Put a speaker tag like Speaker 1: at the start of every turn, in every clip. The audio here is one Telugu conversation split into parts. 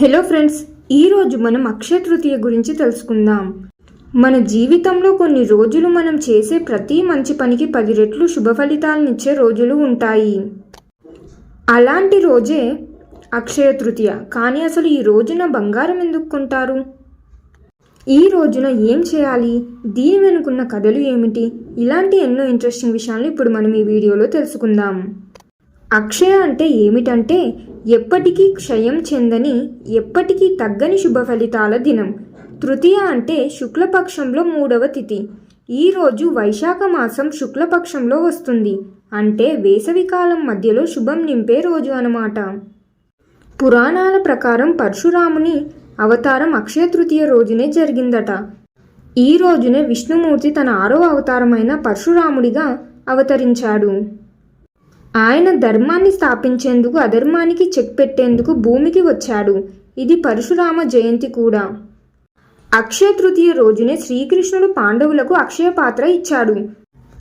Speaker 1: హలో ఫ్రెండ్స్ ఈరోజు మనం అక్షయ తృతీయ గురించి తెలుసుకుందాం. మన జీవితంలో కొన్ని రోజులు మనం చేసే ప్రతి మంచి పనికి పది రెట్లు శుభ ఫలితాలనిచ్చే రోజులు ఉంటాయి. అలాంటి రోజే అక్షయ తృతీయ. కానీ అసలు ఈ రోజున బంగారం ఎందుకు కొంటారు? ఈ రోజున ఏం చేయాలి? దీని వెనుకున్న కథలు ఏమిటి? ఇలాంటి ఎన్నో ఇంట్రెస్టింగ్ విషయాలు ఇప్పుడు మనం ఈ వీడియోలో తెలుసుకుందాం. అక్షయ అంటే ఏమిటంటే ఎప్పటికీ క్షయం చెందని ఎప్పటికీ తగ్గని శుభ ఫలితాల దినం. తృతీయ అంటే శుక్లపక్షంలో మూడవ తిథి. ఈ రోజు వైశాఖ మాసం శుక్లపక్షంలో వస్తుంది. అంటే వేసవికాలం మధ్యలో శుభం నింపే రోజు అన్నమాట. పురాణాల ప్రకారం పరశురాముని అవతారం అక్షయ తృతీయ రోజునే జరిగిందట. ఈ రోజునే విష్ణుమూర్తి తన ఆరో అవతారమైన పరశురాముడిగా అవతరించాడు. ఆయన ధర్మాన్ని స్థాపించేందుకు అధర్మానికి చెక్ పెట్టేందుకు భూమికి వచ్చాడు. ఇది పరశురామ జయంతి కూడా. అక్షయ తృతీయ రోజునే శ్రీకృష్ణుడు పాండవులకు అక్షయ పాత్ర ఇచ్చాడు.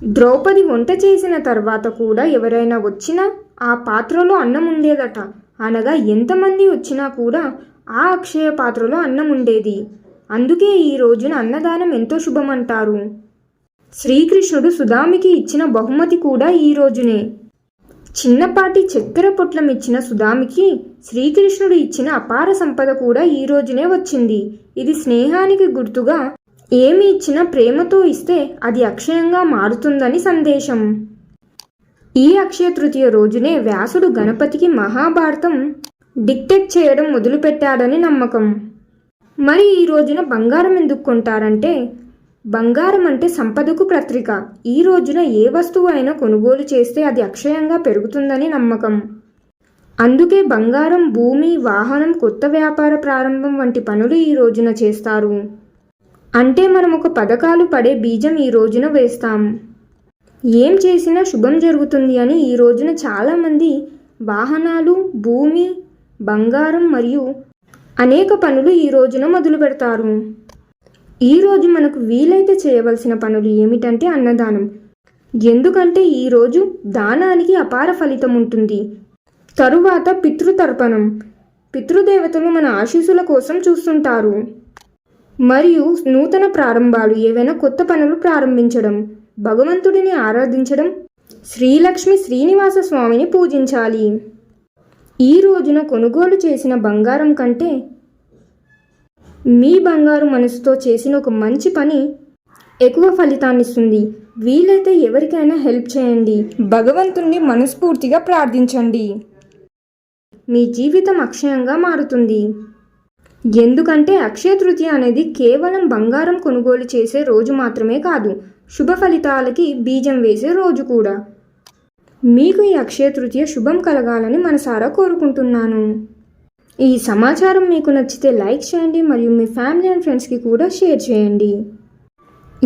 Speaker 1: ద్రౌపది వంట చేసిన తర్వాత కూడా ఎవరైనా వచ్చినా ఆ పాత్రలో అన్నం ఉండేదట. అనగా ఎంతమంది వచ్చినా కూడా ఆ అక్షయ పాత్రలో అన్నం ఉండేది. అందుకే ఈ రోజున అన్నదానం ఎంతో శుభమంటారు. శ్రీకృష్ణుడు సుధామికి ఇచ్చిన బహుమతి కూడా ఈ రోజునే. చిన్నపాటి చక్కెర పొట్లం ఇచ్చిన సుధామికి శ్రీకృష్ణుడు ఇచ్చిన అపార సంపద కూడా ఈ రోజునే వచ్చింది. ఇది స్నేహానికి గుర్తుగా ఏమి ఇచ్చినా ప్రేమతో ఇస్తే అది అక్షయంగా మారుతుందని సందేశం. ఈ అక్షయ తృతీయ రోజునే వ్యాసుడు గణపతికి మహాభారతం డిక్టెక్ట్ చేయడం మొదలుపెట్టాడని నమ్మకం. మరి ఈ రోజున బంగారం ఎందుకు కొంటారంటే బంగారం అంటే సంపదకు ప్రత్రిక ఈ రోజున ఏ వస్తువు అయినా కొనుగోలు చేస్తే అది అక్షయంగా పెరుగుతుందని నమ్మకం. అందుకే బంగారం భూమి వాహనం కొత్త వ్యాపార ప్రారంభం వంటి పనులు ఈ రోజున చేస్తారు. అంటే మనం ఒక పథకాలు పడే బీజం ఈ రోజున వేస్తాం. ఏం చేసినా శుభం జరుగుతుంది అని ఈ రోజున చాలామంది వాహనాలు భూమి బంగారం మరియు అనేక పనులు ఈ రోజున మొదలు పెడతారు ఈ రోజు మనకు వీలైతే చేయవలసిన పనులు ఏమిటంటే అన్నదానం. ఎందుకంటే ఈ రోజు దానానికి అపార ఫలితం ఉంటుంది. తరువాత పితృతర్పణం. పితృదేవతలు మన ఆశీస్సుల కోసం చూస్తుంటారు. మరియు నూతన ప్రారంభాలు ఏవైనా కొత్త పనులు ప్రారంభించడం భగవంతుడిని ఆరాధించడం శ్రీలక్ష్మి శ్రీనివాస స్వామిని పూజించాలి. ఈ రోజున కొనుగోలు చేసిన బంగారం కంటే మీ బంగారు మనసుతో చేసిన ఒక మంచి పని ఎక్కువ ఫలితాన్నిస్తుంది. వీలైతే ఎవరికైనా హెల్ప్ చేయండి. భగవంతుణ్ణి మనస్ఫూర్తిగా ప్రార్థించండి. మీ జీవితం అక్షయంగా మారుతుంది. ఎందుకంటే అక్షయ తృతీయ అనేది కేవలం బంగారం కొనుగోలు చేసే రోజు మాత్రమే కాదు శుభ ఫలితాలకి బీజం వేసే రోజు కూడా. మీకు ఈ అక్షయ తృతీయ శుభం కలగాలని మనసారా కోరుకుంటున్నాను. ఈ సమాచారం మీకు నచ్చితే లైక్ చేయండి మరియు మీ ఫ్యామిలీ అండ్ ఫ్రెండ్స్కి కూడా షేర్ చేయండి.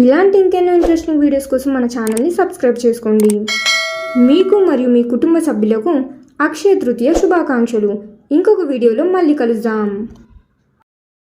Speaker 1: ఇలాంటి ఇంకెన్నో ఇంట్రెస్టింగ్ వీడియోస్ కోసం మన ఛానల్ని సబ్స్క్రైబ్ చేసుకోండి. మీకు మరియు మీ కుటుంబ సభ్యులకు అక్షయ తృతీయ శుభాకాంక్షలు. ఇంకొక వీడియోలో మళ్ళీ కలుద్దాం.